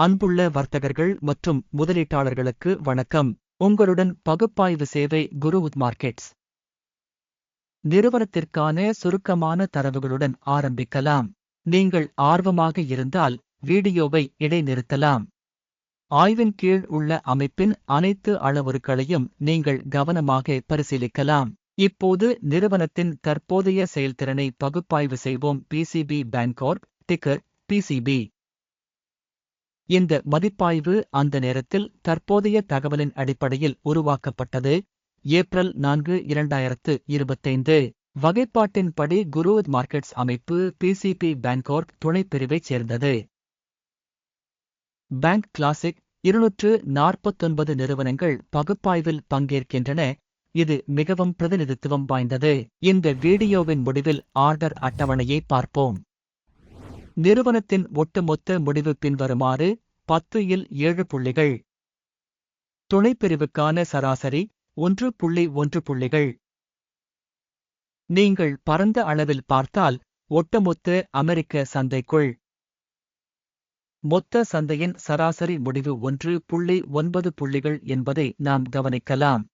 அன்புள்ள வர்த்தகர்கள் மற்றும் முதலீட்டாளர்களுக்கு வணக்கம். உங்களுடன் பகுப்பாய்வு சேவை குருவுத் மார்க்கெட்ஸ். நிறுவனத்திற்கான சுருக்கமான தரவுகளுடன் ஆரம்பிக்கலாம். நீங்கள் ஆர்வமாக இருந்தால் வீடியோவை இடைநிறுத்தலாம். ஆய்வின் கீழ் உள்ள அமைப்பின் அனைத்து அளவுருக்களையும் நீங்கள் கவனமாக பரிசீலிக்கலாம். இப்போது நிறுவனத்தின் தற்போதைய செயல்திறனை பகுப்பாய்வு செய்வோம். பிசிபி பேங்கார்ப் டிக்கர் பிசிபி இந்த மதிப்பாய்வு அந்த நேரத்தில் தற்போதைய தகவலின் அடிப்படையில் உருவாக்கப்பட்டது. ஏப்ரல் நான்கு இரண்டாயிரத்து இருபத்தைந்து. வகைப்பாட்டின்படி குருவத் மார்க்கெட்ஸ் அமைப்பு பிசிபி பேங்கார்ப் துணைப்பிரிவைச் சேர்ந்தது. பேங்க் கிளாசிக் இருநூற்று நாற்பத்தொன்பது நிறுவனங்கள் பகுப்பாய்வில் பங்கேற்கின்றன. இது மிகவும் பிரதிநிதித்துவம் வாய்ந்தது. இந்த வீடியோவின் முடிவில் ஆர்டர் அட்டவணையை பார்ப்போம். நிறுவனத்தின் ஒட்டுமொத்த முடிவு பின்வருமாறு பத்து இல் ஏழு புள்ளிகள். துணைப்பிரிவுக்கான சராசரி ஒன்று புள்ளி ஒன்று புள்ளிகள். நீங்கள் பரந்த அளவில் பார்த்தால் ஒட்டுமொத்த அமெரிக்க சந்தைக்குள். மொத்த சந்தையின் சராசரி முடிவு ஒன்று புள்ளி ஒன்பது புள்ளிகள் என்பதை நாம் கவனிக்கலாம்.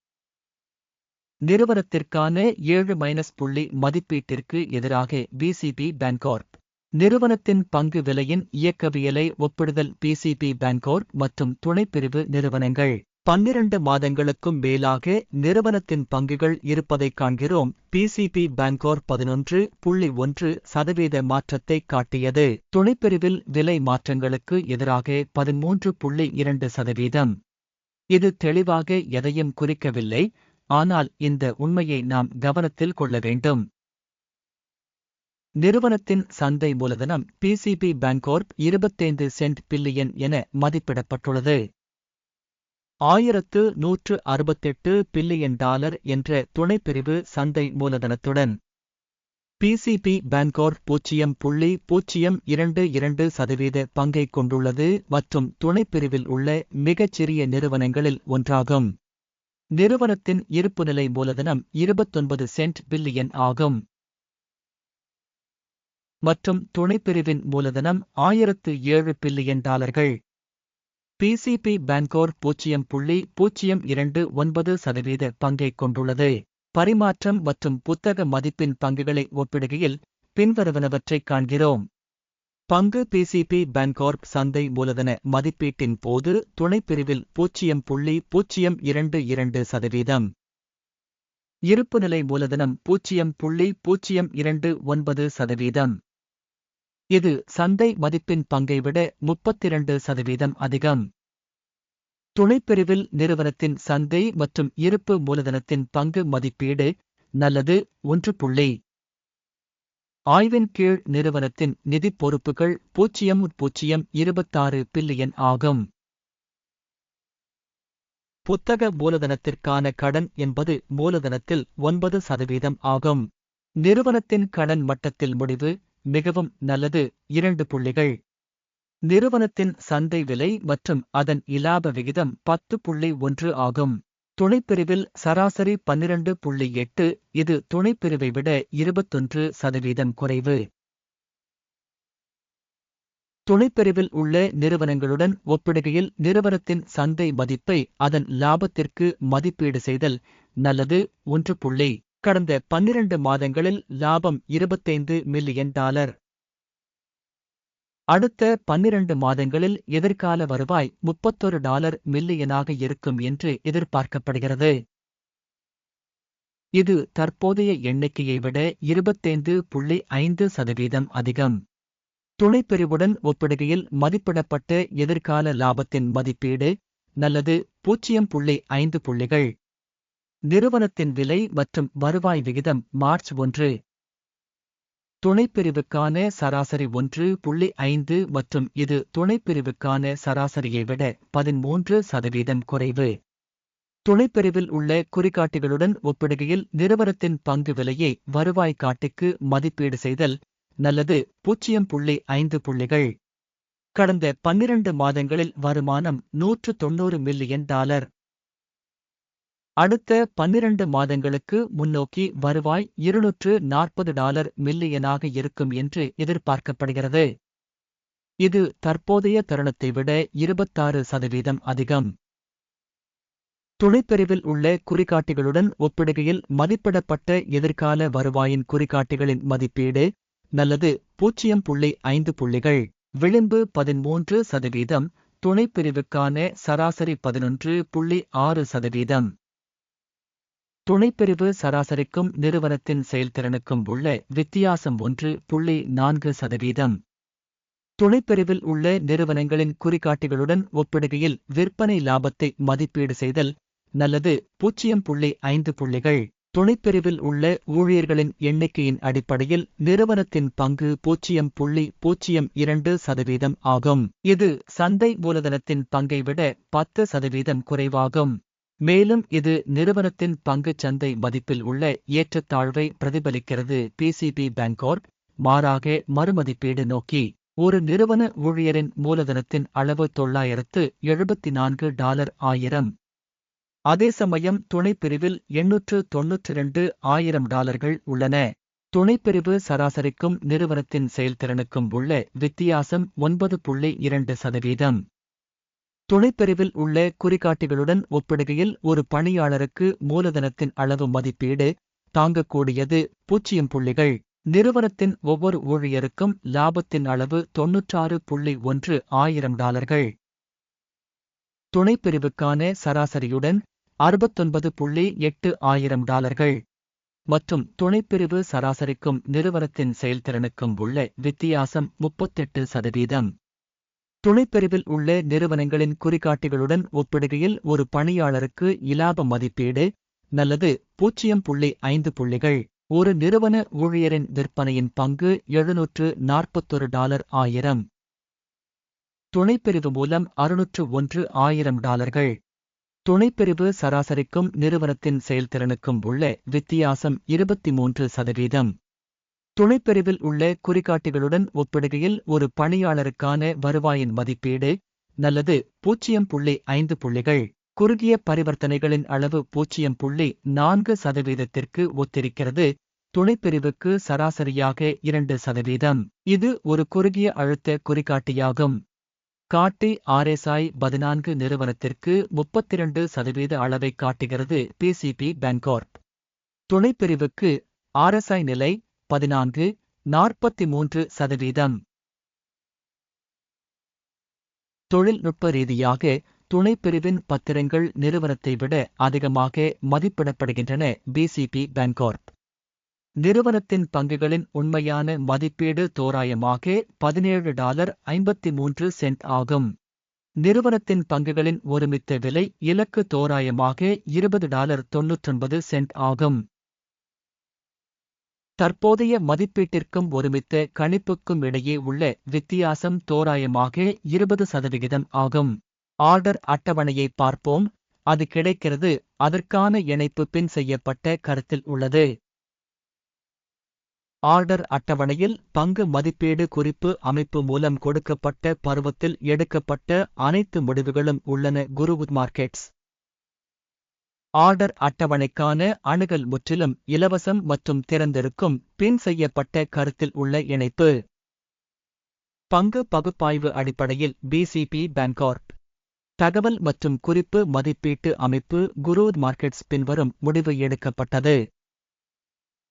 நிறுவனத்திற்கான ஏழு மைனஸ் புள்ளி மதிப்பீட்டிற்கு எதிராக பிசிபி பேங்கார்ப் நிறுவனத்தின் பங்கு விலையின் இயக்கவியலை ஒப்பிடுதல் பிசிபி பேங்கோர் மற்றும் துணைப்பிரிவு நிறுவனங்கள். பன்னிரண்டு மாதங்களுக்கும் மேலாக நிறுவனத்தின் பங்குகள் இருப்பதைக் காண்கிறோம். பிசிபி பேங்கோர் பதினொன்று புள்ளி ஒன்று சதவீத மாற்றத்தை காட்டியது. துணைப்பிரிவில் விலை மாற்றங்களுக்கு எதிராக பதிமூன்று புள்ளி இரண்டு சதவீதம். இது தெளிவாக எதையும் குறிக்கவில்லை. ஆனால் இந்த உண்மையை நாம் கவனத்தில் கொள்ள வேண்டும். நிறுவனத்தின் சந்தை மூலதனம் பிசிபி பேங்கோர்ப் இருபத்தைந்து சென்ட் பில்லியன் என மதிப்பிடப்பட்டுள்ளது. ஆயிரத்து நூற்று அறுபத்தெட்டு பில்லியன் டாலர் என்ற துணைப்பிரிவு சந்தை மூலதனத்துடன் பிசிபி பேங்கோர் பூஜ்ஜியம் புள்ளி பூஜ்ஜியம் இரண்டு இரண்டு சதவீத பங்கை கொண்டுள்ளது மற்றும் துணைப்பிரிவில் உள்ள மிகச்சிறிய நிறுவனங்களில் ஒன்றாகும். நிறுவனத்தின் இருப்புநிலை மூலதனம் இருபத்தொன்பது சென்ட் பில்லியன் ஆகும். மற்றும் துணைப்பிரிவின் மூலதனம் ஆயிரத்து ஏழு பில்லியன் டாலர்கள். பிசிபி பேங்கோர் பூஜ்ஜியம் புள்ளி பூஜ்ஜியம் இரண்டு ஒன்பது சதவீத பங்கை கொண்டுள்ளது. பரிமாற்றம் மற்றும் புத்தக மதிப்பின் பங்குகளை ஒப்பிடுகையில் பின்வருவனவற்றைக் காண்கிறோம். பங்கு பிசிபி பேங்கார்ப் சந்தை மூலதன மதிப்பீட்டின் போது துணைப்பிரிவில் பூஜ்ஜியம் புள்ளி பூஜ்ஜியம் இரண்டு இரண்டு சதவீதம். இருப்புநிலை மூலதனம் பூஜ்ஜியம் புள்ளி பூஜ்ஜியம் இரண்டு ஒன்பது சதவீதம். இது சந்தை மதிப்பின் பங்கை விட முப்பத்திரண்டு சதவீதம் அதிகம். துணைப்பிரிவில் நிறுவனத்தின் சந்தை மற்றும் இருப்பு மூலதனத்தின் பங்கு மதிப்பீடு நல்லது ஒன்று புள்ளி. ஆய்வின் கீழ் நிறுவனத்தின் நிதி பொறுப்புகள் பூஜ்ஜியம் பூஜ்ஜியம் இருபத்தாறு பில்லியன் ஆகும். புத்தக மூலதனத்திற்கான கடன் என்பது மூலதனத்தில் ஒன்பது சதவீதம் ஆகும். நிறுவனத்தின் கடன் மட்டத்தில் முடிவு மிகவும் நல்லது. இரண்டு புள்ளிகள். நிறுவனத்தின் சந்தை விலை மற்றும் அதன் இலாப விகிதம் பத்து புள்ளி ஒன்று ஆகும். துணைப்பிரிவில் சராசரி பன்னிரண்டு புள்ளி எட்டு இது துணைப்பிரிவை விட இருபத்தொன்று சதவீதம் குறைவு. துணைப்பிரிவில் உள்ள நிறுவனங்களுடன் ஒப்பிடுகையில் நிறுவனத்தின் சந்தை மதிப்பை அதன் லாபத்திற்கு மதிப்பீடு செய்தல் நல்லது. ஒன்று புள்ளி கடந்த பன்னிரண்டு மாதங்களில் லாபம் இருபத்தைந்து மில்லியன் டாலர். அடுத்த பன்னிரண்டு மாதங்களில் எதிர்கால வருவாய் முப்பத்தொரு டாலர் மில்லியனாக இருக்கும் என்று எதிர்பார்க்கப்படுகிறது. இது தற்போதைய எண்ணிக்கையை விட இருபத்தைந்து புள்ளி ஐந்து சதவீதம் அதிகம். துணைப்பிரிவுடன் ஒப்பிடுகையில் மதிப்பிடப்பட்ட எதிர்கால லாபத்தின் மதிப்பீடு நல்லது பூஜ்ஜியம் புள்ளி ஐந்து புள்ளிகள். நிறுவனத்தின் விலை மற்றும் வருவாய் விகிதம் மார்ச் ஒன்று. துணைப்பிரிவுக்கான சராசரி ஒன்று புள்ளி ஐந்து மற்றும் இது துணைப்பிரிவுக்கான சராசரியை விட பதிமூன்று சதவீதம் குறைவு. துணைப்பிரிவில் உள்ள குறிகாட்டிகளுடன் ஒப்பிடுகையில் நிறுவனத்தின் பங்கு விலையை வருவாய் காட்டிக்கு மதிப்பீடு செய்தல் நல்லது பூஜ்ஜியம் புள்ளி ஐந்து புள்ளிகள். கடந்த பன்னிரண்டு மாதங்களில் வருமானம் நூற்று தொன்னூறு மில்லியன் டாலர். அடுத்த பன்னிரண்டு மாதங்களுக்கு முன்னோக்கி வருவாய் இருநூற்று நாற்பது டாலர் மில்லியனாக இருக்கும் என்று எதிர்பார்க்கப்படுகிறது. இது தற்போதைய தருணத்தை விட இருபத்தாறு சதவீதம் அதிகம். துணைப்பிரிவில் உள்ள குறிகாட்டிகளுடன் ஒப்பிடுகையில் மதிப்பிடப்பட்ட எதிர்கால வருவாயின் குறிகாட்டிகளின் மதிப்பீடு நல்லது பூஜ்ஜியம் புள்ளி ஐந்து புள்ளிகள். விளிம்பு பதிமூன்று சதவீதம் துணைப்பிரிவுக்கான சராசரி பதினொன்று புள்ளி ஆறு சதவீதம். துணைப்பிரிவு சராசரிக்கும் நிறுவனத்தின் செயல்திறனுக்கும் உள்ள வித்தியாசம் ஒன்று புள்ளி நான்கு சதவீதம். துணைப்பிரிவில் உள்ள நிறுவனங்களின் குறிகாட்டிகளுடன் ஒப்பிடுகையில் விற்பனை லாபத்தை மதிப்பீடு செய்தல் நல்லது. பூஜ்ஜியம் புள்ளி ஐந்து புள்ளிகள். துணைப்பிரிவில் உள்ள ஊழியர்களின் எண்ணிக்கையின் அடிப்படையில் நிறுவனத்தின் பங்கு பூஜ்ஜியம் புள்ளி பூஜ்ஜியம் இரண்டு சதவீதம் ஆகும். இது சந்தை மூலதனத்தின் பங்கை விட பத்து சதவீதம் குறைவாகும். மேலும் இது நிறுவனத்தின் பங்குச் சந்தை மதிப்பில் உள்ள ஏற்றத்தாழ்வை பிரதிபலிக்கிறது. பிசிபி பேங்கோர் மாறாக மறுமதிப்பீடு நோக்கி ஒரு நிறுவன ஊழியரின் மூலதனத்தின் அளவு தொள்ளாயிரத்து எழுபத்தி நான்கு டாலர் ஆயிரம். அதே சமயம் துணைப்பிரிவில் எண்ணூற்று தொன்னூற்றி இரண்டு ஆயிரம் டாலர்கள் உள்ளன. துணைப்பிரிவு சராசரிக்கும் நிறுவனத்தின் செயல்திறனுக்கும் உள்ள வித்தியாசம் ஒன்பது புள்ளி இரண்டு சதவீதம். துணைப்பிரிவில் உள்ள குறிகாட்டிகளுடன் ஒப்பிடுகையில் ஒரு பணியாளருக்கு மூலதனத்தின் அளவு மதிப்பீடு தாங்கக்கூடியது பூஜ்ஜியம் புள்ளிகள். நிறுவனத்தின் ஒவ்வொரு ஊழியருக்கும் லாபத்தின் அளவு தொன்னூற்றாறு புள்ளி ஒன்று ஆயிரம் டாலர்கள். துணைப்பிரிவுக்கான சராசரியுடன் அறுபத்தொன்பது புள்ளி எட்டு ஆயிரம் டாலர்கள். மற்றும் துணைப்பிரிவு சராசரிக்கும் நிறுவனத்தின் செயல்திறனுக்கும் உள்ள வித்தியாசம் முப்பத்தெட்டு சதவீதம். துணைப்பிரிவில் உள்ள நிறுவனங்களின் குறிகாட்டிகளுடன் ஒப்பிடுகையில் ஒரு பணியாளருக்கு இலாப மதிப்பீடு நல்லது பூஜ்ஜியம் புள்ளி ஐந்து புள்ளிகள். ஒரு நிறுவன ஊழியரின் விற்பனையின் பங்கு எழுநூற்று நாற்பத்தொரு டாலர் ஆயிரம். துணைப்பிரிவு மூலம் அறுநூற்று ஒன்று ஆயிரம் டாலர்கள். துணைப்பிரிவு சராசரிக்கும் நிறுவனத்தின் செயல்திறனுக்கும் உள்ள வித்தியாசம் இருபத்தி மூன்று சதவீதம். துணைப்பிரிவில் உள்ள குறிகாட்டிகளுடன் ஒப்பிடுகையில் ஒரு பணியாளருக்கான வருவாயின் மதிப்பீடு நல்லது பூஜ்ஜியம் புள்ளி ஐந்து புள்ளிகள். குறுகிய பரிவர்த்தனைகளின் அளவு பூஜ்ஜியம் புள்ளி நான்கு சதவீதத்திற்கு ஒத்திருக்கிறது. துணைப்பிரிவுக்கு சராசரியாக இரண்டு சதவீதம். இது ஒரு குறுகிய அழுத்த குறிகாட்டியாகும். காட்டி ஆர்எஸ்ஐ பதினான்கு நிறுவனத்திற்கு முப்பத்திரண்டு சதவீத அளவை காட்டுகிறது பிசிபி பேங்கார்ப் துணைப்பிரிவுக்கு ஆர்எஸ்ஐ நிலை பதினான்கு நாற்பத்தி மூன்று சதவீதம். தொழில்நுட்ப ரீதியாக துணைப்பிரிவின் பத்திரங்கள் நிறுவனத்தை விட அதிகமாக மதிப்பிடப்படுகின்றன பிசிபி பேங்கார்ப் நிறுவனத்தின் பங்குகளின் உண்மையான மதிப்பீடு தோராயமாக பதினேழு டாலர் ஐம்பத்தி மூன்று சென்ட் ஆகும். நிறுவனத்தின் பங்குகளின் ஒருமித்த விலை இலக்கு தோராயமாக இருபது டாலர் தொன்னூற்றொன்பது சென்ட் ஆகும். தற்போதைய மதிப்பீட்டிற்கும் ஒருமித்த கணிப்புக்கும் இடையே உள்ள வித்தியாசம் தோராயமாக இருபது சதவிகிதம் ஆகும். ஆர்டர் அட்டவணையை பார்ப்போம். அது கிடைக்கிறது. அதற்கான இணைப்பு பின் செய்யப்பட்ட கருத்தில் உள்ளது. ஆர்டர் அட்டவணையில் பங்கு மதிப்பீடு குறிப்பு அமைப்பு மூலம் கொடுக்கப்பட்ட பருவத்தில் எடுக்கப்பட்ட அனைத்து முடிவுகளும் உள்ளன. குரு மார்க்கெட்ஸ். ஆர்டர் அட்டவணைக்கான அணுகல் முற்றிலும் இலவசம் மற்றும் திறந்திருக்கும் பின் செய்யப்பட்ட கருத்தில் உள்ள இணைப்பு. பங்கு பகுப்பாய்வு அடிப்படையில் பிசிபி பேங்கார்ப் தகவல் மற்றும் குறிப்பு மதிப்பீட்டு அமைப்பு குரூத் மார்க்கெட்ஸ் பின்வரும் முடிவு எடுக்கப்பட்டது.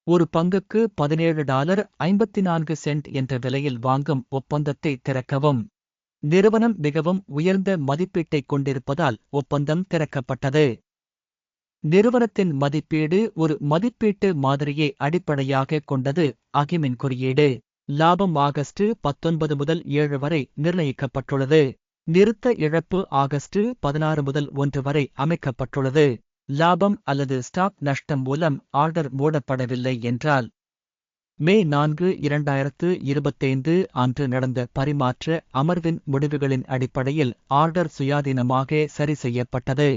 ஒரு பங்குக்கு பதினேழு டாலர் ஐம்பத்தி நான்கு சென்ட் என்ற விலையில் வாங்கும் ஒப்பந்தத்தை திறக்கவும். நிறுவனம் மிகவும் உயர்ந்த மதிப்பீட்டைக் கொண்டிருப்பதால் ஒப்பந்தம் திறக்கப்பட்டது. நிறுவனத்தின் மதிப்பீடு ஒரு மதிப்பீட்டு மாதிரியை அடிப்படையாக கொண்டது அகிமின் குறியீடு. லாபம் ஆகஸ்ட் பத்தொன்பது முதல் ஏழு வரை நிர்ணயிக்கப்பட்டுள்ளது. நிறுத்த இழப்பு ஆகஸ்ட் பதினாறு முதல் ஒன்று வரை அமைக்கப்பட்டுள்ளது. லாபம் அல்லது ஸ்டாக் நஷ்டம் மூலம் ஆர்டர் மூடப்படவில்லை என்றால் மே நான்கு இரண்டாயிரத்து இருபத்தைந்து அன்று நடந்த பரிமாற்ற அமர்வின் முடிவுகளின் அடிப்படையில் ஆர்டர் சுயாதீனமாக சரி செய்யப்பட்டது.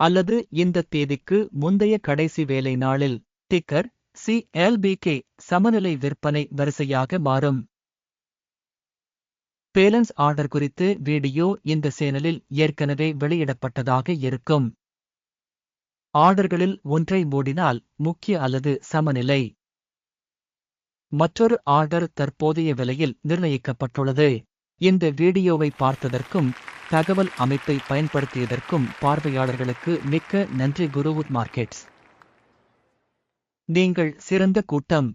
அல்லது இந்த தேதிக்கு முந்தைய கடைசி வேலை நாளில் டிக்கர் சி எல்பிகே சமநிலை விற்பனை வரிசையாக மாறும். பேலன்ஸ் ஆர்டர் குறித்து வீடியோ இந்த சேனலில் ஏற்கனவே வெளியிடப்பட்டதாக இருக்கும். ஆர்டர்களில் ஒன்றை மூடினால் முக்கிய அல்லது சமநிலை. மற்றொரு ஆர்டர் தற்போதைய விலையில் நிர்ணயிக்கப்பட்டுள்ளது. இந்த வீடியோவை பார்த்ததற்கும் தகவல் அமைப்பை பயன்படுத்தியதற்கும் பார்வையாளர்களுக்கு மிக்க நன்றி குருவுட் மார்க்கெட்ஸ். நீங்கள் சிறந்த கூட்டம்